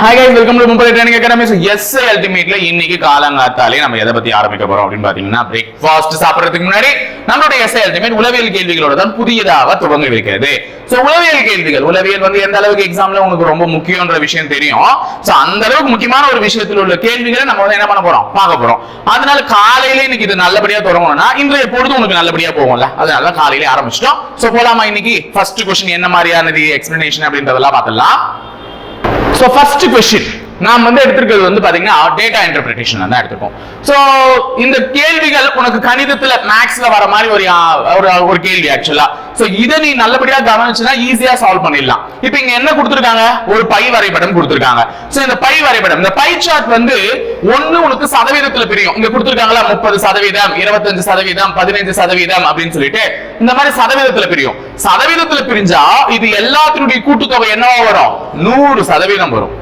Hi guys welcome to Mumbai training academy so SI அல்டிமேட்ல இன்னைக்கு காலங்காத்தாலே நம்ம எதை பத்தி ஆரம்பிக்க போறோம் அப்படின்னு பாத்தீங்கன்னா பிரேக்ஃபாஸ்ட் சாப்பிடுறதுக்கு முன்னாடி நம்மளுடைய எஸ்ஐ அல்டிமேட் உளவியல் கேள்விகளோட தான் புதியதாக துவங்க இருக்கிறது. சோ உளவியல் கேள்விகள் உளவியல் வந்து எந்த அளவுக்கு எக்ஸாம்ல உங்களுக்கு ரொம்ப முக்கியன்ற விஷயம் தெரியும்? சோ அந்த அளவுக்கு முக்கியமான ஒரு விஷயத்தில் உள்ள கேள்விகளை நம்ம வந்து என்ன பண்ண போறோம்? பார்க்க போறோம். அதனால காலையில இன்னைக்கு இது நல்லபடியா தொடங்கணும்னா இன்றைய பொழுது உனக்கு நல்லபடியா போகும்ல. அதனால காலையில ஆரம்பிச்சிட்டோம். சோ போலாமா இன்னைக்கு? ஃபர்ஸ்ட் கொஸ்டின் என்ன மாதிரியானது? எக்ஸ்பிளனேஷன் அப்படின்றதெல்லாம் பார்த்தலாம் ஸோ ஃபர்ஸ்ட் கொஸ்டின் நாம் வந்து எடுத்திருக்கிறது வந்து பாத்தீங்கன்னா டேட்டா இன்டர்பிரிட்டேஷன் தான் எடுத்திருக்கோம். ஸோ இந்த கேள்விகள் உனக்கு கணிதத்துல மேக்ஸ்ல வர மாதிரி ஒரு ஒரு ஒரு கேள்வி ஆக்சுவலா ஸோ இதை நீ நல்லபடியா கவனிச்சுன்னா ஈஸியா சால்வ் பண்ணிடலாம். இப்போ இங்க என்ன கொடுத்துருக்காங்க? ஒரு பை வரைபடம் கொடுத்துருக்காங்க. ஸோ இந்த பை வரைபடம் இந்த பை சார்ட் வந்து ஒன்று உனக்கு சதவீதத்துல பிரியும். இங்க கொடுத்துருக்காங்களா முப்பது சதவீதம் இருபத்தஞ்சு சதவீதம் பதினைஞ்சு சதவீதம் அப்படின்னு சொல்லிட்டு இந்த மாதிரி சதவீதத்துல பிரியும். சதவீதத்துல பிரிஞ்சா இது எல்லாத்தினுடைய கூட்டுத்தொகை என்னவா வரும்? நூறு சதவீதம் வரும்.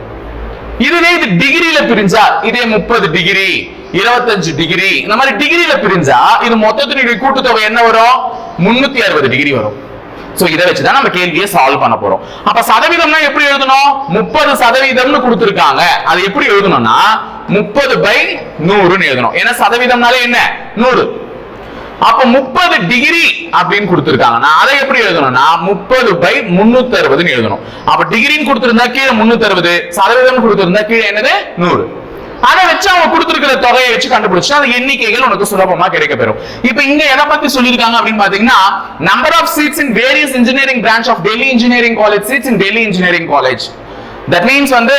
இதுவே இது டிகிரியில பிரிஞ்சா இதே முப்பது டிகிரி இருபத்தஞ்சு டிகிரி இந்த மாதிரி டிகிரியில பிரிஞ்சா இது மொத்தத்தினுடைய கூட்டுத்தொகை என்ன வரும்? முன்னூத்தி அறுபது டிகிரி வரும். சோ இதை வச்சுதான் நம்ம கேள்வியை சால்வ் பண்ண போறோம். அப்ப சதவீதம்னா எப்படி எழுதணும்? முப்பது சதவீதம்னு கொடுத்துருக்காங்க. அது எப்படி எழுதணும்னா முப்பது பை நூறுன்னு எழுதணும். ஏன்னா சதவீதம்னாலே என்ன? நூறு. அப்ப முப்பது டிகிரி அப்படின்னு கொடுத்திருக்காங்க. நான் அதை எப்படி எழுதணும்னா முப்பது பை முன்னூத்தி அறுபதுன்னு எழுதணும். அப்ப டிகிரின்னு கொடுத்திருந்தா கீழே முன்னூத்தி அறுபது சதவீதம் கொடுத்திருந்தா கீழே என்னது? நூறு. அதை வச்சு அவங்க கொடுத்துருக்கிற தொகையை வச்சு கண்டுபிடிச்சு அந்த எண்ணிக்கைகள் உனக்கு சுலபமா கிடைக்க பெறும் இப்ப இங்க எதை பத்தி சொல்லியிருக்காங்க அப்படின்னு பாத்தீங்கன்னா number of seats in various engineering branch of Delhi engineering college seats in Delhi engineering college that means வந்து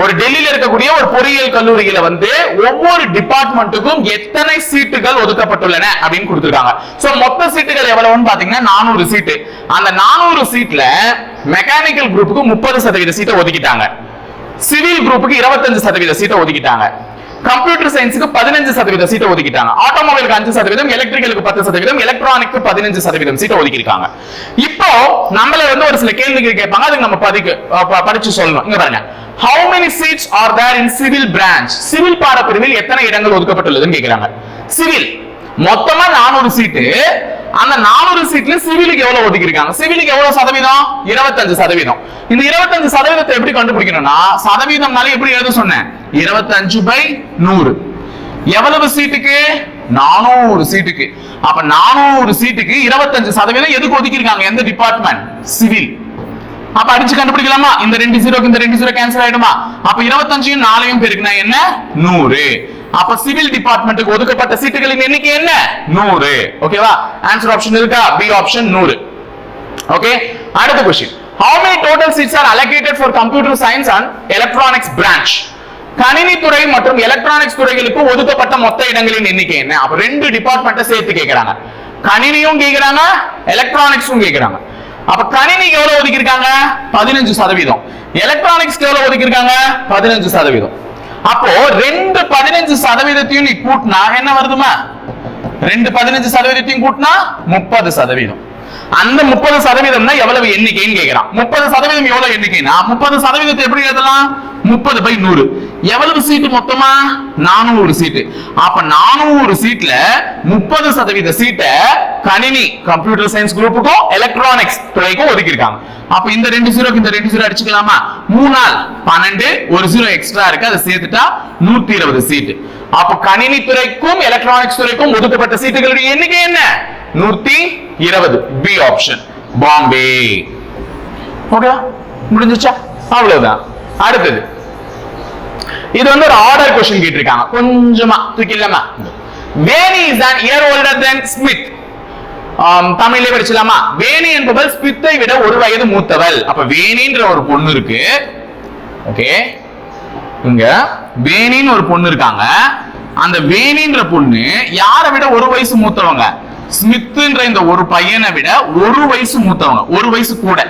ஒரு டெல்லியில இருக்கக்கூடிய ஒரு பொறியியல் கல்லூரியில வந்து ஒவ்வொரு டிபார்ட்மெண்ட்டுக்கும் எத்தனை சீட்டுகள் ஒதுக்கப்பட்டுள்ளன அப்படின்னு கொடுத்துருக்காங்க. சோ மொத்த சீட்டுகள் எவ்வளவுன்னு பாத்தீங்கன்னா நானூறு சீட்டு. அந்த நானூறு சீட்ல மெக்கானிக்கல் குரூப்புக்கு முப்பது சதவீத சீட்டை ஒதுக்கிட்டாங்க. சிவில் குரூப்புக்கு இருபத்தஞ்சு சதவீத சீட்டை ஒதுக்கிட்டாங்க. கம்ப்யூட்டர் சயின்ஸுக்கு பதினஞ்சு சதவீத சீட்டை ஒதுக்கிட்டாங்க. ஆட்டோமொபைலுக்கு அஞ்சு சதவீதம் எலக்ட்ரிக்கலுக்கு பத்து சதவீதம் எலக்ட்ரானிக்கு பதினஞ்சு சதவீதம் சீட்டை ஒதுக்கியிருக்காங்க. இப்போ நம்மள வந்து ஒரு சில கேள்விகள் கேட்பாங்க அதுக்கு நம்ம பதிக்கு படிச்சு சொல்லணும். இங்க பாருங்க. How many seats are there in civil branch civil பாடப்பிரிவில் எத்தனை இடங்கள் ஒதுக்கப்பட்டுள்ளதுன்னு கேட்கிறாங்க சிவில் மொத்தமா நானூறு சீட்டு அந்த நானூறு சீட்ல சிவிலுக்கு எவ்வளவு ஒதுக்கியிருக்காங்க? சிவிலுக்கு எவ்வளவு சதவீதம்? இருபத்தஞ்சு சதவீதம். இந்த இருபத்தஞ்சு சதவீதத்தை எப்படி கண்டுபிடிக்கணும்னா சதவீதம்னால எப்படி எழுத சொன்னேன்? இருபத்தஞ்சு பை நூறு. எவ்வளவு சீட்டுக்கு நானூறு சீட்டுக்கு அப்ப நானூறு சீட்டுக்கு இருபத்தஞ்சு சதவீதம் எதுக்கு ஒதுக்கியிருக்காங்க? எந்த டிபார்ட்மெண்ட் சிவில் அப்ப அடிச்சு கண்டுபிடிக்கலாமா? இந்த ரெண்டு ஜீரோக்கு இந்த ரெண்டு ஜீரோ கேன்சல் ஆயிடுமா? அப்ப இருபத்தஞ்சையும் நாலையும் பெருக்குனா என்ன? நூறு. அப்ப சிவில் டிபார்ட்மெண்ட்டுக்கு ஒதுக்கப்பட்ட சீட்டுகளின் எண்ணிக்கை என்ன? நூறு. ஓகேவா ஆன்சர் ஆப்ஷன் இருக்கா? பி ஆப்ஷன் நூறு. ஓகே அடுத்த question how many total seats are allocated for computer science and electronics branch கணினி துறை மற்றும் எலக்ட்ரானிக்ஸ் துறைகளுக்கு ஒதுக்கப்பட்ட மொத்த இடங்களின் எண்ணிக்கை என்ன? அப்ப ரெண்டு டிபார்ட்மெண்ட்டை சேர்த்து கேக்குறாங்க. கணினியும் கேக்குறாங்க எலக்ட்ரானிக்ஸும் கேட்கறாங்க அப்ப கணினிக்கு எவ்வளவு ஒதுக்கியிருக்காங்க? பதினஞ்சு சதவீதம். எலக்ட்ரானிக்ஸ் எவ்வளவு ஒதுக்கியிருக்காங்க? பதினஞ்சு சதவீதம். அப்போ ரெண்டு பதினஞ்சு சதவீதத்தையும் நீ கூட்டினா என்ன வருதுமா ரெண்டு பதினஞ்சு சதவீதத்தையும் கூட்டினா முப்பது சதவீதம். அந்த முப்பது சதவீதம்னா எவ்வளவு எண்ணிக்கைன்னு கேட்கிறான் முப்பது சதவீதம் எவ்வளவு எண்ணிக்கைனா முப்பது சதவீதத்தை எப்படி எழுதலாம்? முப்பது பை நூறு. எவ்வளவு சீட்டு மொத்தமா? நானூறு சீட்டு அப்ப நானூறு சீட்ல முப்பது சதவீத சீட்டை கணினி கம்ப்யூட்டர் சயின்ஸ் குரூப்புக்கும் எலக்ட்ரானிக்ஸ் துறைக்கும் ஒதுக்கியிருக்காங்க. அப்ப இந்த ரெண்டு ஜீரோக்கு இந்த ரெண்டு ஜீரோ அடிச்சுக்கலாமா? மூணு நாள் பன்னெண்டு ஒரு ஜீரோ எக்ஸ்ட்ரா இருக்கு அதை சேர்த்துட்டா நூத்தி இருபது சீட்டு அப்ப கணினி துறைக்கும் எலக்ட்ரானிக்ஸ் துறைக்கும் ஒதுக்கப்பட்ட சீட்டுகளுடைய எண்ணிக்கை என்ன? நூத்தி இருபது. B option Bombay. ஓகே முடிஞ்சுச்சா அவ்வளவுதான். அடுத்தது. இது வந்து ஒரு ஆர்டர் கொஸ்டின் கேட்டிருக்காங்க. கொஞ்சமா தூக்கிடலாமா Veni is an year older then Smith ஆம், படிச்சலாமா வேணி என்பவள் ஸ்மித்தை விட ஒரு வயது மூத்தவள். அப்ப வேணின்ற ஒரு பொண்ணு இருக்கு. ஓகே இங்க வேணின்னு ஒரு பொண்ணு இருக்காங்க. அந்த வேணின்ற பொண்ணு யாரை விட ஒரு வயசு மூத்தவங்க? ஸ்மித்ன்ற இந்த ஒரு பையனை விட ஒரு வயசு மூத்தவங்க ஒரு வயசு கூட.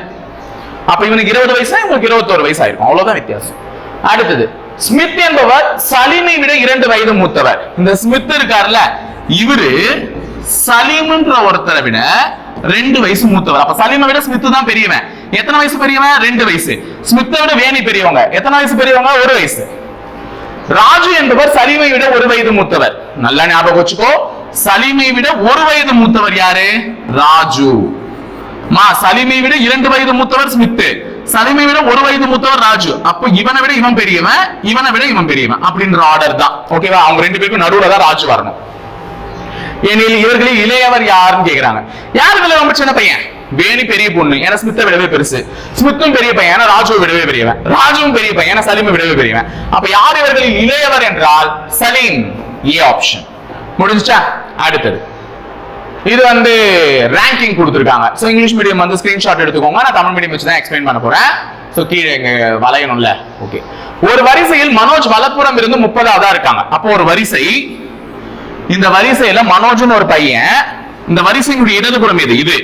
அப்ப இவனுக்கு இருபது வயசா இவனுக்கு இருபத்தோரு வயசு ஆயிருக்கும் அவ்வளவுதான் வித்தியாசம். அடுத்தது ஸ்மித் என்பவர் சலீமை விட இரண்டு வயது மூத்தவர். இந்த ஸ்மித் இருக்காருல்ல இவரு சலீம்ன்ற ஒருத்தரை விட ரெண்டு வயசு மூத்தவர். அப்ப சலீமை விட ஸ்மித் தான் பெரியவன். எத்தனை வயசு பெரியவன்? ரெண்டு வயசு. ஸ்மித்தை விட வேணி பெரியவங்க. எத்தனை வயசு பெரியவங்க? ஒரு வயசு. ராஜு என்பவர் சலீமை விட ஒரு வயது மூத்தவர். நல்லா ஞாபகம் வச்சுக்கோ. சலீமை விட ஒரு வயது மூத்தவர் யாரு? ராஜு. மா சலீமை விட இரண்டு வயது மூத்தவர் ஸ்மித் சலீமை விட ஒரு வயது மூத்தவர் ராஜு. அப்போ இவனை விட இவன் பெரியவன் இவனை விட இவன் பெரியவன் அப்படின்ற ஆர்டர் தான். ஓகேவா அவங்க ரெண்டு பேருக்கும் நடுவுல தான் ராஜு வரணும். எனில் இவர்களில் இளையவர் யாருன்னு கேக்குறாங்க. யார் இதுல ரொம்ப சின்ன பையன்? வேணி பெரிய பொண்ணு. ஏன்னா ஸ்மித்தை விடவே பெருசு. ஸ்மித்தும் பெரிய பையன். ஏன்னா ராஜுவை விடவே பெரியவன். ராஜுவும் பெரிய பையன். ஏன்னா சலீமை விடவே பெரியவன். அப்ப யார் இவர்களில் இளையவர் என்றால்? சலீம். ஏ ஆப்ஷன் முடிஞ்சுச்சா? அடுத்தது. இது வந்து ரேங்கிங் கொடுத்துருக்காங்க. ஸோ இங்கிலீஷ் மீடியம் வந்து ஸ்கிரீன்ஷாட் எடுத்துக்கோங்க. நான் தமிழ் மீடியம் வச்சு தான் எக்ஸ்பிளைன் பண்ண போறேன். ஸோ கீழே எங்க வளையணும்ல. ஓகே ஒரு வரிசையில் மனோஜ் வலப்புறம் இருந்து முப்பதாவதா இருக்காங்க. அப்போ ஒரு வரிசை. இந்த வரிசையில மனோஜ்னு ஒரு பையன் இந்த வரிசையினுடைய இடதுபுறம் எது? இது.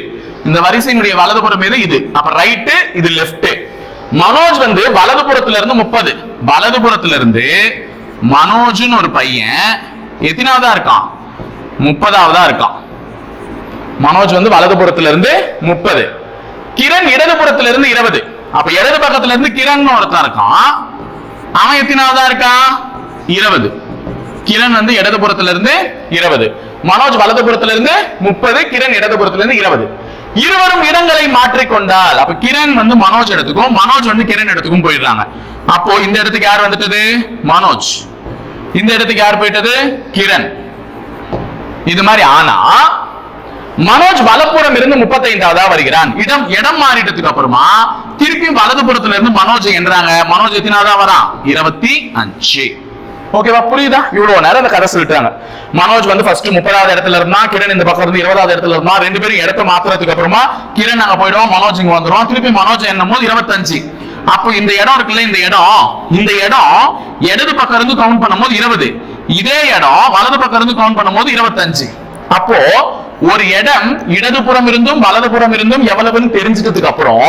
இந்த வரிசையினுடைய வலதுபுறம் எது? இது. அப்ப ரைட்டு இது லெஃப்ட் மனோஜ் வந்து வலதுபுறத்துல இருந்து முப்பது. வலதுபுறத்துல இருந்து மனோஜ்னு ஒரு பையன் எத்தனாவதா இருக்கான்? முப்பதாவதா இருக்கான். மனோஜ் வந்து வலதுபுறத்துல இருந்து முப்பது. கிரண் இடதுபுறத்துல இருந்து இருபது. அப்ப இடது பக்கத்துல இருந்து கிரண் ஒருத்தன் இருக்கான். அவன் எத்தனாவதா இருக்கான்? இருபது. கிரண் வந்து இடதுபுறத்துல இருந்து இருபது. மனோஜ் வலதுபுறத்துல இருந்து முப்பது கிரண் இடதுபுறத்துல இருந்து இருபது. இருவரும் இடங்களை மாற்றிக்கொண்டால் அப்ப கிரண் வந்து மனோஜ் இடத்துக்கும் மனோஜ் வந்து கிரண் இடத்துக்கும் போயிடுறாங்க. அப்போ இந்த இடத்துக்கு யார் வந்துட்டது? மனோஜ். இந்த இடத்துக்கு யார் போயிட்டது? கிரண். இது மாதிரி ஆனா மனோஜ் வலப்புறம் இருந்து முப்பத்தைந்தாவதா வருகிறான். இடம் இடம் மாறிட்டதுக்கு அப்புறமா திருப்பி வலதுபுறத்துல இருந்து மனோஜ் என்றாங்க. மனோஜ் எத்தினாதான் வரான் இருபத்தி அஞ்சு. ஓகேவா புரியுதா? இவ்வளவு நேரம் அந்த கதை சொல்லிட்டாங்க. மனோஜ் வந்து ஃபர்ஸ்ட் முப்பதாவது இடத்துல இருந்தா கிரண் இந்த பக்கம் இருந்து இருபதாவது இடத்துல இருந்தா ரெண்டு பேரும் இடத்த மாத்துறதுக்கு அப்புறமா கிரண் அங்க போயிடுவோம் மனோஜ் இங்க வந்துடும் திருப்பி மனோஜ் என்னும் போது இருபத்தஞ்சு. அப்போ இந்த இடம் இருக்குல்ல இந்த இடம்? இந்த இடம் இடது பக்கம் இருந்து கவுண்ட் பண்ணும்போது இருபது. இதே இடம் வலது பக்கம் இருந்து கவுண்ட் பண்ணும்போது இருபத்தஞ்சு. அப்போ ஒரு இடம் இடதுபுறம் இருந்தும் வலதுபுறம் இருந்தும் எவ்வளவுன்னு தெரிஞ்சிட்டதுக்கு அப்புறம்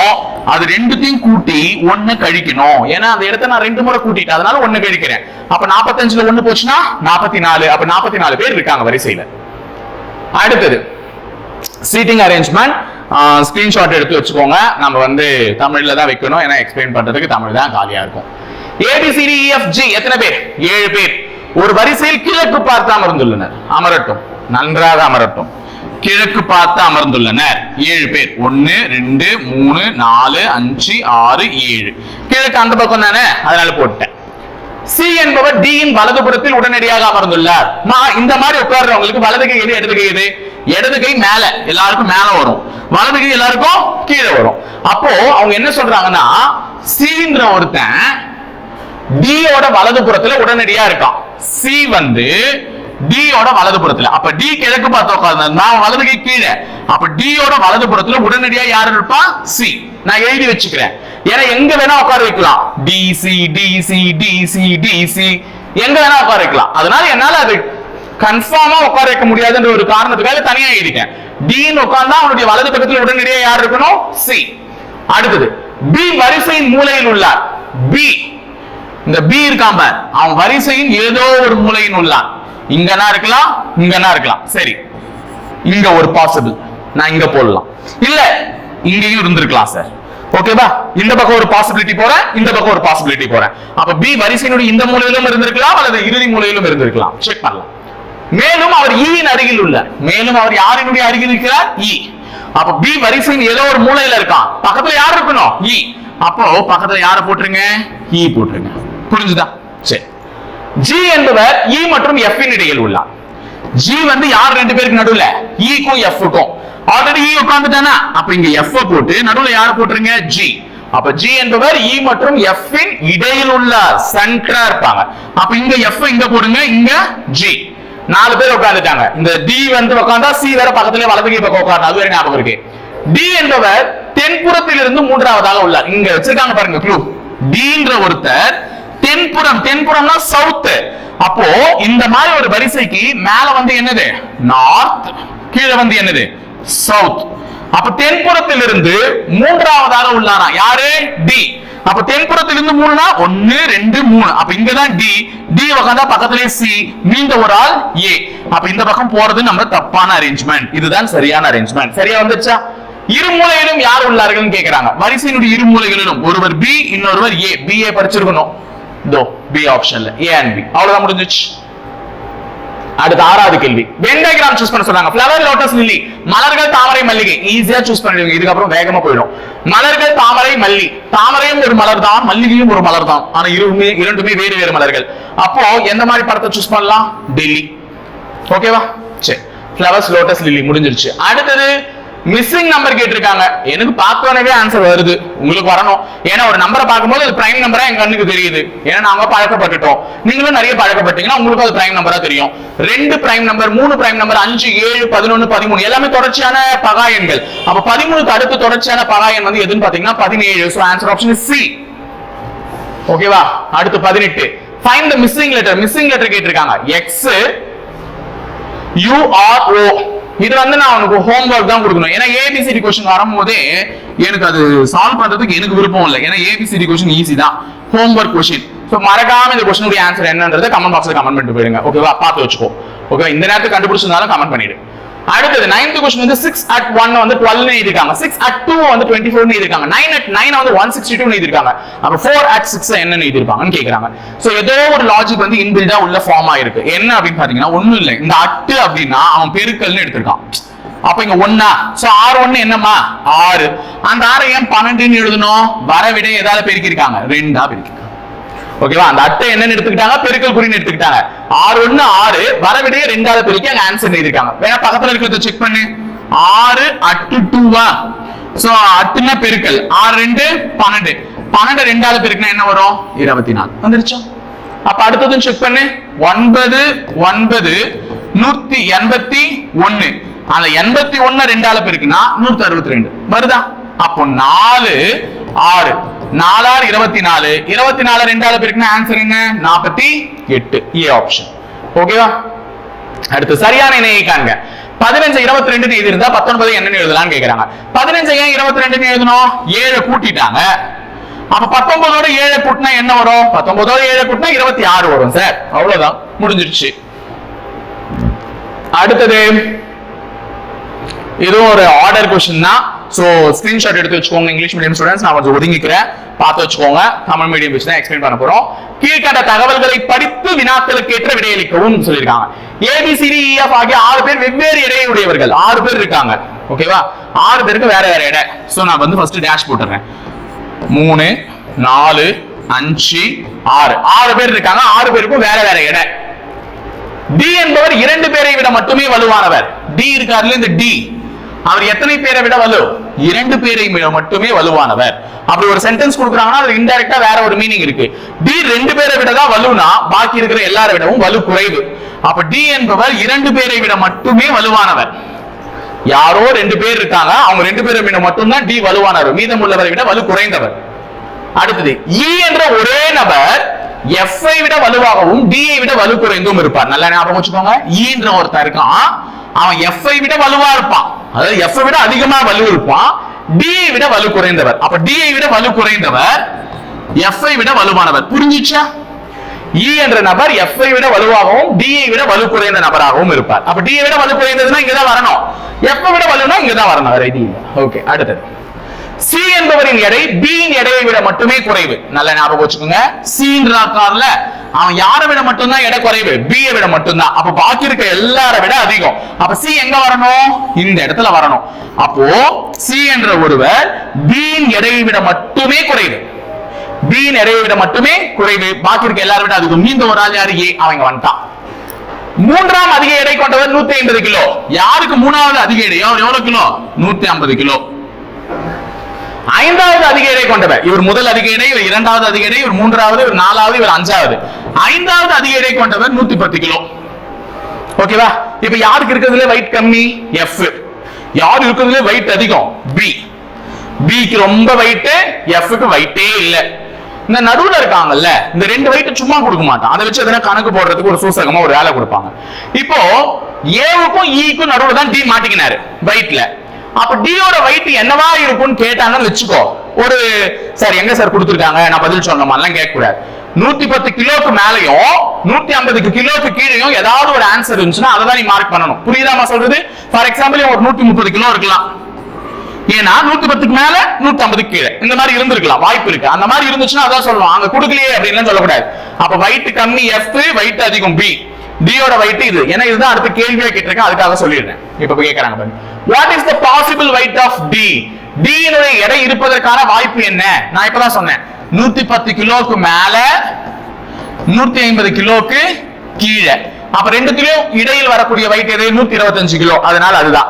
அது ரெண்டுத்தையும் கூட்டி ஒன்னு கழிக்கணும். ஏன்னா அந்த இடத்த நான் ரெண்டு முறை கூட்டிட்டேன். அதனால ஒண்ணு கழிக்கிறேன். அப்ப நாற்பத்தஞ்சுல ஒண்ணு போச்சுன்னா நாற்பத்தி நாலு அப்ப நாற்பத்தி நாலு பேர் இருக்காங்க வரிசையில. அடுத்தது சீட்டிங் அரேஞ்ச்மெண்ட் ஸ்கிரீன்ஷாட் எடுத்து வச்சுக்கோங்க. நம்ம வந்து தமிழ்ல தான் வைக்கணும். ஏன்னா எக்ஸ்பிளைன் பண்றதுக்கு தமிழ் தான் காலியா இருக்கும். ஏபிசிடிஇஎஃப்ஜி e, எத்தனை பேர்? ஏழு பேர். ஒரு வரிசையில் கிழக்கு பார்த்து அமர்ந்துள்ளனர். அமரட்டும். நன்றாக அமரட்டும். கிழக்கு பார்த்து அமர்ந்துள்ளனர். ஏழு பேர். ஒன்னு ரெண்டு மூணு நாலு அஞ்சு ஆறு ஏழு. கிழக்கு அந்த பக்கம் தானே? அதனால போட்டேன் சி என்பவர் D இன் வலதுபுறத்தில் உடனடியாக அமர்ந்துள்ளார். இந்த மாதிரி உட்கார்றவங்களுக்கு வலது கை எது இடது கை எது? இடது கை மேல எல்லாருக்கும் மேல வரும். வலது கை எல்லாருக்கும் கீழே வரும். அப்போ அவங்க என்ன சொல்றாங்கன்னா சின்ற ஒருத்தன் டியோட யோட வலதுபுறத்துல உடனடியா இருக்கான். சி வந்து டியோட யோட வலதுபுறத்துல அப்ப டி கிழக்கு பார்த்து உட்கார்ந்து நான் வலது கை கீழே. அப்ப டியோட யோட வலதுபுறத்துல உடனடியா யாரு இருப்பா? சி நான் எழுதி வச்சுக்கிறேன். ஏன்னா எங்க வேணா உட்கார வைக்கலாம். டிசி டிசி டிசி டிசி எங்க வேணா உட்கார வைக்கலாம். அதனால என்னால அது கன்ஃபார்மா உட்கார வைக்க முடியாதுன்ற ஒரு காரணத்துக்காக தனியா எழுதிட்டேன். டீன் உட்கார்ந்தா அவனுடைய வலது பக்கத்தில் உடனடியா யார் இருக்கணும்? சி அடுத்தது பி வரிசையின் மூலையில் உள்ளார். பி இந்த பி இருக்காம அவன் வரிசையின் ஏதோ ஒரு மூலையின் உள்ளான். இங்கனா இருக்கலாம் இங்கனா இருக்கலாம். சரி. இங்க ஒரு பாசிபிள் நான் இங்க போடலாம். இல்ல இங்கேயும் இருந்திருக்கலாம் சார் ஓகேவா இந்த பக்கம் ஒரு பாசிபிலிட்டி போறேன் இந்த பக்கம் ஒரு பாசிபிலிட்டி போறேன். அப்ப பி வரிசையினுடைய இந்த மூலையிலும் இருந்திருக்கலாம் அல்லது இறுதி மூலையிலும் இருந்திருக்கலாம். செக் பண்ணலாம். மேலும் அவர் e ஈயின் அருகில் உள்ள மேலும் அவர் யாரினுடைய அருகில் இருக்கிறார்? இ அப்ப பி வரிசையின் ஏதோ ஒரு மூலையில இருக்கான். பக்கத்துல யார் இருக்கணும்? இ அப்போ பக்கத்துல யார போட்டுருங்க? இ போட்டுருங்க. புரிஞ்சுதா? சரி. ஜி என்பவர் இ மற்றும் எஃப் இன் இடையில் உள்ளார். ஜி வந்து யார் ரெண்டு பேருக்கு நடுவுல? இக்கும் எஃப்க்கும் ஆல்ரெடி இ உட்காந்துட்டானா அப்ப இங்க எஃப் போட்டு நடுவுல யார போட்டுருங்க? ஜி அப்ப ஜி என்பவர் இ மற்றும் எஃப் இன் இடையில் உள்ள சென்டரா இருப்பாங்க. அப்ப இங்க எஃப் இங்க போடுங்க. இங்க ஜி நாலு பேர் உட்கார்ந்துட்டாங்க. இந்த டி வந்து உட்கார்ந்தா சி வேற பக்கத்துல வலது கை பக்கம் உட்கார்ந்து அது வேற ஞாபகம் இருக்கு. டி என்பவர் தென்புறத்தில் இருந்து மூன்றாவதாக உள்ளார். இங்க வச்சிருக்காங்க பாருங்க க்ளூ டின்ற ஒருத்தர் தென்புறம் தென்புறம்னா சவுத் அப்போ இந்த மாதிரி ஒரு வரிசைக்கு மேல வந்து என்னது? நார்த் கீழே வந்து என்னது? சவுத் அப்ப தென்புறத்தில் இருந்து மூன்றாவதாக உள்ளாரா யாரு? டி அப்ப தென்புறத்தில் இருந்து மூணுனா ஒன்னு ரெண்டு மூணு. அப்ப இங்கதான் டி டி வகந்தா பக்கத்திலே சி மீண்ட ஒரு ஆள் ஏ அப்ப இந்த பக்கம் போறது நம்ம தப்பான அரேஞ்ச்மெண்ட் இதுதான் சரியான அரேஞ்ச்மெண்ட் சரியா வந்துச்சா இரு மூலையிலும் யார் உள்ளார்கள் கேக்குறாங்க. வரிசையினுடைய இரு மூலைகளிலும் ஒருவர் பி இன்னொருவர் ஏ பி ஏ படிச்சிருக்கணும். தோ பி ஆப்ஷன்ல ஏ அண்ட் பி அவ்வளவுதான் முடிஞ்சிச்சு. அடுத்த ஆறாவது கேள்வி. வென் டயக்ராம் சூஸ் பண்ண சொல்றாங்க ஃப்ளவர் லோட்டஸ் லில்லி மலர்கள் தாமரை மல்லிகை. ஈஸியா சூஸ் பண்ணிடுவீங்க. இதுக்கப்புறம் வேகமா போயிடும். மலர்கள் தாமரை மல்லி. தாமரையும் ஒரு மலர் தான் மல்லிகையும் ஒரு மலர் தான். ஆனா இருமே இரண்டுமே வேறு வேறு மலர்கள். அப்போ எந்த மாதிரி படத்தை சூஸ் பண்ணலாம்? டெல்லி. ஓகேவா சரி. ஃப்ளவர்ஸ் லோட்டஸ் லில்லி முடிஞ்சிருச்சு. அடுத்தது மிஸ்ஸிங் நம்பர் கேட்டிருக்காங்க. எனக்கு பார்த்தோன்னே ஆன்சர் வருது. உங்களுக்கு வரணும். ஏன்னா ஒரு நம்பரை பார்க்கும்போது அது பிரைம் நம்பரா எங்க கண்ணுக்கு தெரியுது. ஏன்னா நாங்க பழக்கப்பட்டுட்டோம். நீங்களும் நிறைய பழக்கப்பட்டீங்கன்னா உங்களுக்கு அது பிரைம் நம்பரா தெரியும். ரெண்டு பிரைம் நம்பர் மூணு பிரைம் நம்பர் அஞ்சு ஏழு பதினொன்னு பதிமூணு எல்லாமே தொடர்ச்சியான பகா எண்கள் அப்ப பதிமூணுக்கு அடுத்து தொடர்ச்சியான பகா எண் வந்து எதுன்னு பாத்தீங்கன்னா பதினேழு. ஸோ ஆன்சர் ஆப்ஷன் சி ஓகேவா அடுத்து பதினெட்டு. Find the missing letter missing letter கேட்டிருக்காங்க. எக்ஸ் யூஆர்ஓ இது வந்து நான் உனக்கு ஹோம்ஒர்க் தான் கொடுக்கணும். ஏன்னா ஏபிசிடி கொஸ்டின் வரும்போதே எனக்கு அது சால்வ் பண்றதுக்கு எனக்கு விருப்பம் இல்லை. ஏன்னா A B C D question easy தான். ஹோம்ஒர்க் கொஸ்டின் ஸோ மறக்காம இந்த கொஸ்டினுடைய ஆன்சர் என்னன்றதை கமெண்ட் பாக்ஸ்ல கமெண்ட் பண்ணிட்டு போயிடுங்க. ஓகேவா பார்த்து வச்சுக்கோ. ஓகே இந்த நேரத்தை கண்டுபிடிச்சிருந்தாலும் கமெண்ட் பண்ணிடு. அடுத்தது நைன்த் கொஸ்டின் வந்து சிக்ஸ் அட் ஒன் வந்து டுவெல் எழுதிருக்காங்க சிக்ஸ் அட் டூ வந்து டுவெண்ட்டி ஃபோர் எழுதிருக்காங்க நைன் அட் நைன் வந்து ஒன் சிக்ஸ்டி டூ எழுதிருக்காங்க அப்ப ஃபோர் அட் சிக்ஸ் என்னன்னு எழுதிருப்பாங்கன்னு கேக்குறாங்க. சோ ஏதோ ஒரு லாஜிக் வந்து இன்பில்டா உள்ள ஃபார்ம் ஆயிருக்கு என்ன அப்படின்னு பாத்தீங்கன்னா ஒண்ணும் இல்லை. இந்த அட்டு அப்படின்னா அவன் பெருக்கல்னு எடுத்திருக்கான். அப்ப இங்க ஒன்னா. சோ ஆறு ஒண்ணு என்னம்மா? ஆறு. அந்த ஆறை ஏன் பன்னெண்டுன்னு எழுதணும்? வர விட ஏதாவது பெருக்கிருக்காங்க ரெண்டா பெருக்கிருக்காங்க ஓகேவா? அந்த அட்டை என்னன்னு எடுத்துக்கிட்டாங்க பெருக்கல் குறின்னு எடுத்துக்கிட்டாங்க. ஆறு ஒண்ணு ஆறு. வரவிடையே ரெண்டாவது பெருக்கி அங்க ஆன்சர் எழுதிருக்காங்க வேணா பக்கத்துல இருக்கிறத செக் பண்ணு. ஆறு அட்டு டூவா சோ அட்டுனா பெருக்கல். ஆறு ரெண்டு பன்னெண்டு. பன்னெண்டு ரெண்டாவது பெருக்குனா என்ன வரும்? இருபத்தி நாலு. வந்துருச்சா? அப்ப அடுத்ததும் செக் பண்ணு. ஒன்பது ஒன்பது நூத்தி எண்பத்தி ஒண்ணு. அந்த எண்பத்தி ஒண்ணு ரெண்டால பெருக்குன்னா நூத்தி அறுபத்தி ரெண்டு. வருதா? அப்போ நாலு ஆறு. நாலாறு இருபத்தி நாலு இருபத்தி நாலு ரெண்டாவது பேருக்குன்னா ஆன்சர் என்ன? நாற்பத்தி எட்டு. ஏ ஆப்ஷன் ஓகேவா அடுத்து சரியான இணையை காண்க. பதினஞ்சு இருபத்தி ரெண்டு எழுதி இருந்தா பத்தொன்பது என்னன்னு எழுதலாம்னு கேக்குறாங்க. பதினஞ்சு ஏன் இருபத்தி ரெண்டுன்னு எழுதணும்? ஏழு கூட்டிட்டாங்க. அப்ப பத்தொன்பதோட ஏழு கூட்டினா என்ன வரும்? பத்தொன்பதோட ஏழு கூட்டினா இருபத்தி ஆறு வரும் சார் அவ்வளவுதான். முடிஞ்சிருச்சு. அடுத்தது இதுவும் ஒரு ஆர்டர் கொஸ்டின் தான். ஸோ ஸ்கிரீன்ஷாட் எடுத்து வச்சுக்கோங்க இங்கிலீஷ் மீடியம் ஸ்டூடெண்ட்ஸ் நான் கொஞ்சம் ஒதுங்கிக்கிறேன். பார்த்து வச்சுக்கோங்க. தமிழ் மீடியம் வச்சு தான் எக்ஸ்பிளைன் பண்ண போறோம். கீழ்கண்ட தகவல்களை படித்து வினாக்களுக்கு ஏற்ற விடையளிக்கவும் சொல்லியிருக்காங்க. ஏபிசிடிஇஎஃப் e, ஆகிய ஆறு பேர் வெவ்வேறு இடையுடையவர்கள் ஆறு பேர் இருக்காங்க. ஓகேவா ஆறு பேருக்கு வேற வேற இடை ஸோ நான் வந்து ஃபர்ஸ்ட் டேஷ் போட்டுறேன். மூணு நாலு அஞ்சு ஆறு. ஆறு பேர் இருக்காங்க. ஆறு பேருக்கும் வேற வேற இடை டி என்பவர் இரண்டு பேரை விட மட்டுமே வலுவானவர். டி இருக்காருல இந்த டி அவர் எத்தனை பேரை விட வலு? இரண்டு பேரை மட்டுமே வலுவானவர். அப்படி ஒரு சென்டென்ஸ் கொடுக்குறாங்கன்னா அது இன்டெரக்டா வேற ஒரு மீனிங் இருக்கு. டி ரெண்டு பேரை விட தான் வலுனா பாக்கி இருக்கிற எல்லாரை விடவும் வலு குறைவு. அப்ப டி என்பவர் இரண்டு பேரை விட மட்டுமே வலுவானவர். யாரோ ரெண்டு பேர் இருக்காங்க அவங்க ரெண்டு பேரை விட மட்டும்தான் டி வலுவானவர். மீதம் உள்ளவரை விட வலு குறைந்தவர். அடுத்தது இ என்ற ஒரே நபர் எஃப் விட வலுவாகவும் டி விட வலு குறைந்தும் இருப்பார். நல்லா ஞாபகம் வச்சுக்கோங்க. இ என்ற ஒருத்தர் இருக்கான். அவன் எஃப்ஐ விட வலுவா இருப்பான். அதாவது F விட அதிகமா வலு இருப்பான். D விட வலு குறைந்தவர். அப்ப டிஐ விட வலு குறைந்தவர் எஃப்ஐ விட வலுவானவர். புரிஞ்சிச்சா? இ என்ற நபர் எஃப்ஐ ஐ விட வலுவாகவும் டிஐ விட வலு குறைந்த நபராகவும் இருப்பார். அப்ப D விட வலு குறைந்ததுன்னா இங்கதான் வரணும். F விட வலுனா இங்கதான் வரணும். வேற இது ஓகே அடுத்தது. சி என்பவரின் எடை பி எடையை விட மட்டுமே குறைவு. நல்ல ஞாபகம் வச்சுக்கோங்க. சின்றாக்கார்ல அவன் யாரை விட மட்டும்தான் எடை குறைவு? பி விட மட்டும்தான். அப்ப பாக்கி இருக்க எல்லாரை விட அதிகம். அப்ப சி எங்க வரணும்? இந்த இடத்துல வரணும். அப்போ சி என்ற ஒருவர் பீன் எடையை விட மட்டுமே குறைவு. பீன் எடையை விட மட்டுமே குறைவு. பாக்கி இருக்க எல்லாரை விட அதிகம். மீண்டும் ஒரு ஆள் யாரு? ஏ. அவங்க வந்துட்டான். மூன்றாம் அதிக எடை கொண்டவர் நூத்தி ஐம்பது கிலோ. யாருக்கு மூணாவது அதிக எடையோ? எவ்வளவு கிலோ? நூத்தி ஐம்பது கிலோ. ஐந்தாவது அதிக கொண்டவர். இவர் முதல் அதிகாரி இவர் இரண்டாவது அதிக இவர் மூன்றாவது இவர் நாலாவது இவர் அஞ்சாவது. ஐந்தாவது அதிக கொண்டவர் நூத்தி பத்து கிலோ ஓகேவா இப்ப யாருக்கு இருக்கிறதுல வெயிட் கம்மி? எஃப் யார் இருக்கிறதுல வெயிட் அதிகம்? பி பிக்கு ரொம்ப வெயிட் எஃப்க்கு வெயிட்டே இல்லை. இந்த நடுவுல இருக்காங்கல்ல இந்த ரெண்டு வெயிட் சும்மா கொடுக்க மாட்டான். அதை வச்சு எதனா கணக்கு போடுறதுக்கு ஒரு சூசகமா ஒரு வேலை கொடுப்பாங்க. இப்போ ஏவுக்கும் ஈக்கும் e நடுவுல தான் டி மாட்டிக்கினாரு வெயிட்ல அப்ப டியோட வெயிட் என்னவா இருக்கும்னு கேட்டாங்கன்னு வச்சுக்கோ. ஒரு சார் எங்க சார் கொடுத்துருக்காங்க? நான் பதில் சொல்லணுமாலாம் கேட்க கூடாது நூத்தி பத்து கிலோக்கு மேலையும் நூத்தி ஐம்பதுக்கு கிலோக்கு கீழேயும் ஏதாவது ஒரு ஆன்சர் இருந்துச்சுன்னா அதை தான் நீ மார்க் பண்ணணும். புரியுதாமா சொல்றது? ஃபார் எக்ஸாம்பிள் ஒரு நூத்தி முப்பது கிலோ இருக்கலாம். ஏன்னா நூத்தி பத்துக்கு மேல நூத்தி ஐம்பது கீழே. இந்த மாதிரி இருந்திருக்கலாம். வாய்ப்பு இருக்கு. அந்த மாதிரி இருந்துச்சுன்னா அதான் சொல்லணும் அங்க கொடுக்கலையே அப்படின்னு சொல்லக்கூடாது. அப்ப வயிற்று கம்மி எஃப் வயிற்று அதிகம் பி டியோட weight இது. ஏன்னா இதுதான் அடுத்த கேள்வியா கேட்டிருக்கேன் அதுக்காக சொல்லிடுறேன் இப்ப கேட்கறாங்க பாருங்க. What is the possible weight of T டீனுடைய எடை இருப்பதற்கான வாய்ப்பு என்ன? நான் இப்பதான் சொன்னேன். நூத்தி பத்து கிலோவுக்கு மேல நூத்தி ஐம்பது கிலோக்கு கீழே. அப்ப ரெண்டுத்திலும் இடையில் வரக்கூடிய weight எது? நூத்தி இருபத்தஞ்சு கிலோ. அதனால அதுதான்.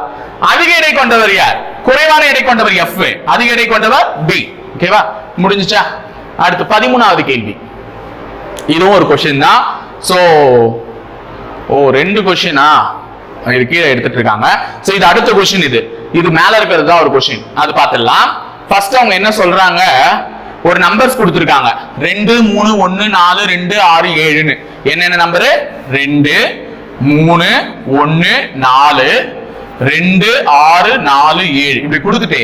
அதிக எடை கொண்டவர் யார்? குறைவான எடை கொண்டவர் எஃப் அதிக எடை கொண்டவர் பி ஓகேவா முடிஞ்சுச்சா? அடுத்து பதிமூணாவது கேள்வி. இதுவும் ஒரு கொஸ்டின் தான். சோ ஓ ரெண்டு கொஸ்டினா இது கீழே எடுத்துட்டு இருக்காங்க சோ இது அடுத்த கொஸ்டின் இது. இது மேல இருக்கிறது தான் ஒரு கொஸ்டின் அது பார்த்துடலாம். ஃபர்ஸ்ட் அவங்க என்ன சொல்றாங்க? ஒரு நம்பர்ஸ் கொடுத்துருக்காங்க. ரெண்டு மூணு ஒன்னு நாலு ரெண்டு ஆறு ஏழுன்னு. என்னென்ன நம்பரு ரெண்டு மூணு ஒன்னு நாலு. ரெண்டு ஆறு நாலு ஏழு. இப்படி கொடுத்துட்டு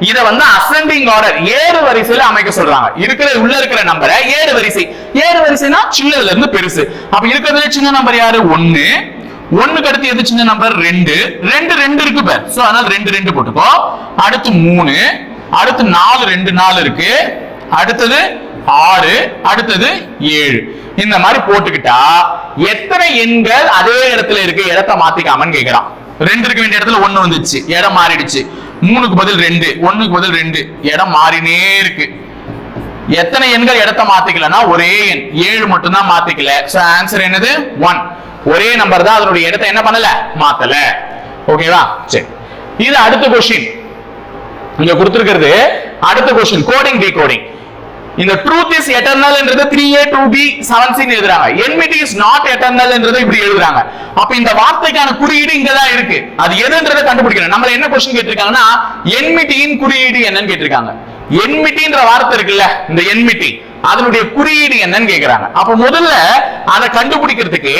இதை வந்து அசெண்டிங் ஆர்டர் ஏறு வரிசையில அமைக்க சொல்றாங்க. இருக்கிற உள்ள இருக்கிற நம்பரை ஏறு வரிசை. ஏறு வரிசைனா சின்னதுல இருந்து பெருசு. அப்ப இருக்கிறதுல சின்ன நம்பர் யாரு? ஒன்னு ஒண்ணுக்கு அடுத்து எது சின்ன நம்பர் ரெண்டு. ரெண்டு ரெண்டு இருக்கு பேர். சோ அதனால ரெண்டு ரெண்டு போட்டுக்கோ. அடுத்து மூணு. அடுத்து நாலு ரெண்டு நாலு இருக்கு. அடுத்தது ஆறு. அடுத்தது ஏழு. இந்த மாதிரி போட்டுக்கிட்டா எத்தனை எண்கள் அதே இடத்துல இருக்கு? இடத்த மாத்திக்காமன்னு கேக்குறான். ரெண்டு இருக்க வேண்டிய இடத்துல ஒண்ணு வந்துச்சு. இடம் மாறிடுச்சு. மூணுக்கு பதில் ரெண்டு. ஒண்ணுக்கு பதில் ரெண்டு. இடம் மாறினே இருக்கு. எத்தனை எண்கள் இடத்த மாத்திக்கலன்னா ஒரே எண். ஏழு மட்டும் தான் மாத்திக்கல. சோ ஆன்சர் என்னது? ஒன் ஒரே நம்பர் தான் அதனுடைய இடத்தை என்ன பண்ணல? மாத்தல. ஓகேவா சரி. இது அடுத்த கொஸ்டின் இங்க கொடுத்துருக்கிறது அடுத்த கொஸ்டின் கோடிங் டிகோடிங் இந்த truth is எட்டர்னல்ன்றது three A two B seven C எழுதுறாங்க. என்மிட்டி இஸ் நாட் எட்டர்னல்ன்றது இப்படி எழுதுறாங்க. அப்ப இந்த வார்த்தைக்கான குறியீடு இங்க தான் இருக்கு. அது எதுன்றதை கண்டுபிடிக்கணும். நம்மள என்ன கொஸ்டின் கேட்டிருக்காங்கன்னா என்மிட்டியின் குறியீடு என்னன்னு கேட்டிருக்காங்க. என்மிட்டின்ற வார்த்தை இருக்குல்ல இந்த என்மிட்டி அதனுடைய குறியீடு என்னன்னு கேக்குறாங்க. அப்ப முதல்ல அதை கண்டுபிடிக்கிறதுக்கு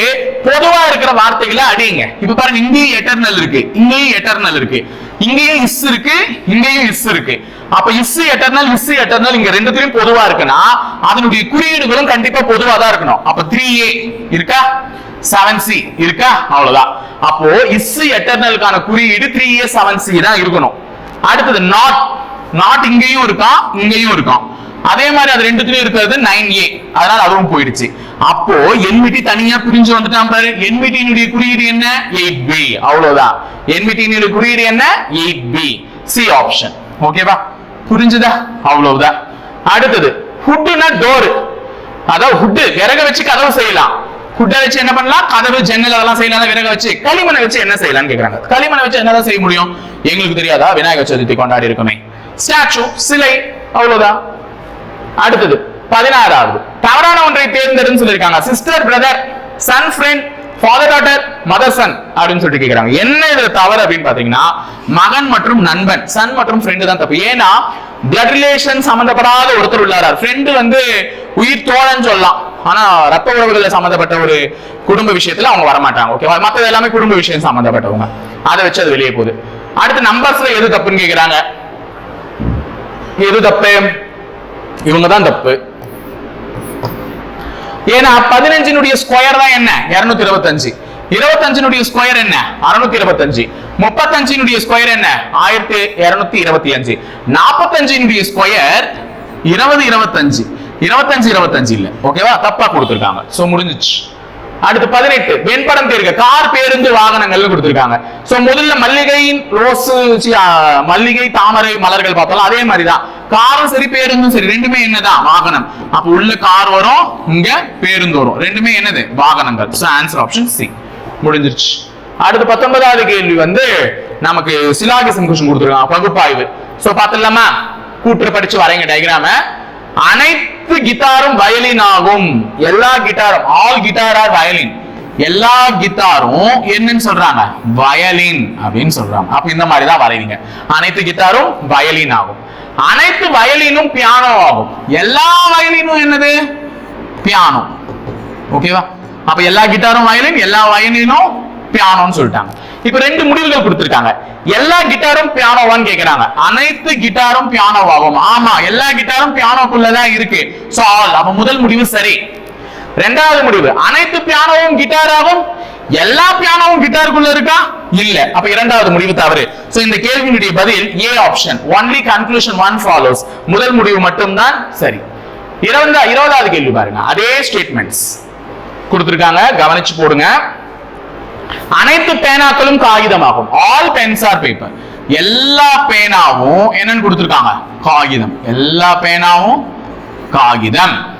பொதுவா இருக்கிற வார்த்தைகளை அடியுங்க. இப்ப பாருங்க இங்கேயும் எட்டர்னல் இருக்கு இங்கேயும் எட்டர்னல் இருக்கு இங்கேயும் இஸ் இருக்கு இங்கேயும் இஸ் இருக்கு. அப்ப இஸ் எட்டர்னல் இஸ் எட்டர்னல் இங்க ரெண்டுத்திலயும் பொதுவா இருக்குன்னா அதனுடைய குறியீடுகளும் கண்டிப்பா பொதுவா தான் இருக்கணும். அப்ப த்ரீ ஏ இருக்கா? செவன் சி இருக்கா? அவ்வளவுதான். அப்போ இஸ் எட்டர்னலுக்கான குறியீடு த்ரீ ஏ செவன் சி தான் இருக்கணும். அடுத்தது நாட் நாட் இங்கேயும் இருக்கான் இங்கேயும் இருக்கான். அதே மாதிரி அது ரெண்டுத்துலயும் இருக்கிறது நைன் ஏ அதனால அதுவும் போயிடுச்சு. அப்போ என்விடி தனியா பிரிஞ்சு வந்துட்டான் பாரு. என்விடியினுடைய குறியீடு என்ன? எயிட் பி அவ்வளவுதான். என்விடியினுடைய குறியீடு என்ன? எயிட் பி சி ஆப்ஷன் ஓகேவா புரிஞ்சுதா? அவ்வளவுதான். அடுத்தது ஹுட்டுனா டோர் அதாவது ஹுட்டு விறக வச்சு கதவு செய்யலாம். ஹுட்டை வச்சு என்ன பண்ணலாம்? கதவு ஜன்னல் அதெல்லாம் செய்யலாம். விறக வச்சு. களிமண்ணை வச்சு என்ன செய்யலாம்னு கேக்குறாங்க. களிமண்ணை வச்சு என்னதான் செய்ய முடியும்? எங்களுக்கு தெரியாதா? விநாயகர் சதுர்த்தி கொண்டாடி இருக்குமே. ஸ்டாச்சு சிலை அவ்வளவுதான். அடுத்தது பதினாறாவது. தவறான ஒன்றை தேர்ந்தெடுன்னு சொல்லியிருக்காங்க. Sister brother son friend father daughter mother son அப்படின்னு சொல்லிட்டு கேட்கிறாங்க என்ன இதுல தவறு அப்படின்னு பாத்தீங்கன்னா மகன் மற்றும் நண்பன் சன் மற்றும் ஃப்ரெண்டு தான் தப்பு. ஏன்னா பிளட் ரிலேஷன் சம்பந்தப்படாத ஒருத்தர் உள்ளாரார். ஃப்ரெண்டு வந்து உயிர் தோழன் சொல்லலாம். ஆனா ரத்த உறவுகள் சம்பந்தப்பட்ட ஒரு குடும்ப விஷயத்துல அவங்க வரமாட்டாங்க ஓகேவா மத்தது எல்லாமே குடும்ப விஷயம் சம்பந்தப்பட்டவங்க. அதை வச்சு அது வெளியே போகுது. அடுத்து நம்பர்ஸ்ல எது தப்புன்னு கேக்குறாங்க? எது தப்பு? இவங்க தான் தப்பு. ஏன்னா பதினஞ்சினுடைய ஸ்கொயர் தான் என்ன? இருநூத்தி இருபத்தஞ்சு. இருபத்தஞ்சினுடைய ஸ்கொயர் என்ன? அறுநூத்தி இருபத்தஞ்சு. முப்பத்தஞ்சினுடைய ஸ்கொயர் என்ன? ஆயிரத்தி இருநூத்தி இருபத்தி அஞ்சு. நாற்பத்தஞ்சினுடைய ஸ்கொயர் இருபது இருபத்தஞ்சு. இருபத்தஞ்சு இருபத்தஞ்சு இல்ல. ஓகேவா தப்பா கொடுத்துருக்காங்க. சோ முடிஞ்சிச்சு. அடுத்து பதினெட்டு. வெண்படம் தேர்க. கார் பேருந்து வாகனங்கள்னு கொடுத்துருக்காங்க. சோ முதல்ல மல்லிகையின் ரோஸ் மல்லிகை தாமரை மலர்கள் பார்த்தோம் அதே மாதிரிதான். காரும் சரி பேருந்தும் சரி ரெண்டுமே என்னதான்? வாகனம். அப்ப உள்ள கார் வரும் இங்க பேருந்து வரும். ரெண்டுமே என்னது? வாகனங்கள். சோ ஆன்சர் ஆப்ஷன் சி முடிஞ்சிருச்சு. அடுத்து பத்தொன்பதாவது கேள்வி வந்து நமக்கு சிலாகிசம் கொஸ்டின் கொடுத்துருக்காங்க பகுப்பாய்வு. சோ பாத்துலாமா கூற்று படிச்சு வரைங்க டயக்ராம அனைத்து கிட்டாரும் வயலின் ஆகும். எல்லா கிட்டாரும் ஆல் கிட்டார் ஆர் வயலின் எல்லா கிட்டாரும் என்னன்னு சொல்றாங்க? வயலின் அப்படின்னு சொல்றாங்க. அப்ப இந்த மாதிரி தான் வரைவீங்க. அனைத்து கிட்டாரும் வயலின் ஆகும். அனைத்து வயலினும் பியானோ ஆகும். எல்லா வயலினும் என்னது? பியானோ ஓகேவா அப்ப எல்லா கிட்டாரும் வயலின் எல்லா வயலினும் பியானோன்னு சொல்லிட்டாங்க. இப்ப ரெண்டு முடிவுகள் கொடுத்திருக்காங்க. எல்லா கிட்டாரும் பியானோவான்னு கேக்குறாங்க. அனைத்து கிட்டாரும் பியானோவாகும் ஆமா எல்லா கிட்டாரும் பியானோக்குள்ளதான் இருக்கு. சோ ஆல் அப்ப முதல் முடிவு சரி. ரெண்டாவது முடிவு. அனைத்து பியானோவும் கிட்டாராகும் எல்லா பியானோவும் கிட்டாருக்குள்ள இருக்கா? இல்ல. அப்ப இரண்டாவது முடிவு தவறு. சோ இந்த கேள்வியினுடைய பதில் A option only conclusion one follows முதல் முடிவு மட்டும்தான் சரி. இருபதா இருபதாவது கேள்வி பாருங்க. அதே ஸ்டேட்மெண்ட்ஸ் கொடுத்திருக்காங்க. கவனிச்சு போடுங்க. அனைத்து பேனாக்களும் காகிதமாகும். ஆல் பென்ஸ் ஆர் பேப்பர் எல்லா பேனாவும் என்னன்னு கொடுத்திருக்காங்க? காகிதம். எல்லா பேனாவும் காகிதம்.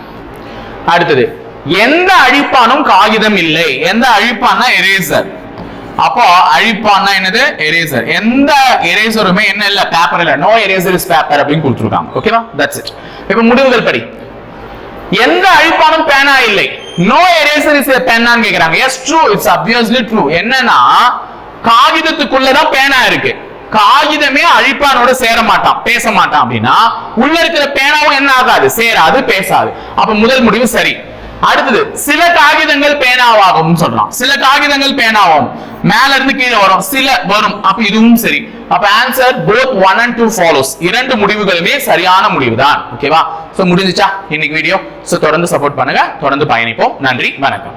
அடுத்தது எந்த அழிப்பானும் காகிதம் இல்லை. எந்த அழிப்பான்னா எரேசர் அப்போ அழிப்பான்னா என்னது? எரேசர் எந்த எரேசருமே என்ன இல்ல? பேப்பர் இல்ல. நோ எரேசர் இஸ் பேப்பர் அப்படின்னு கொடுத்துருக்காங்க. ஓகேவா தட்ஸ் இட் இப்ப முடிவுகள் படி. எந்த அழிப்பானும் பேனா இல்லை. நோ எரேசர் இஸ் பேனான்னு கேக்குறாங்க. Yes true it's obviously true என்னன்னா காகிதத்துக்குள்ளதான் பேனா இருக்கு. காகிதமே அழிப்பானோட சேர மாட்டான். பேச மாட்டான் அப்படின்னா உள்ள இருக்கிற பேனாவும் என்ன ஆகாது? சேராது பேசாது. அப்ப முதல் முடிவு சரி. அடுத்தது சில காகிதங்கள் பேனாவாகும் சொல்றான். சில காகிதங்கள் பேனாவாகும் மேல இருந்து கீழே வரும். சில வரும். அப்ப இதுவும் சரி. அப்ப answer both one and two follows இரண்டு முடிவுகளுமே சரியான முடிவு தான் ஓகேவா சோ முடிஞ்சுச்சா? இன்னைக்கு வீடியோ சோ தொடர்ந்து சப்போர்ட் பண்ணுங்க. தொடர்ந்து பயணிப்போம். நன்றி. வணக்கம்.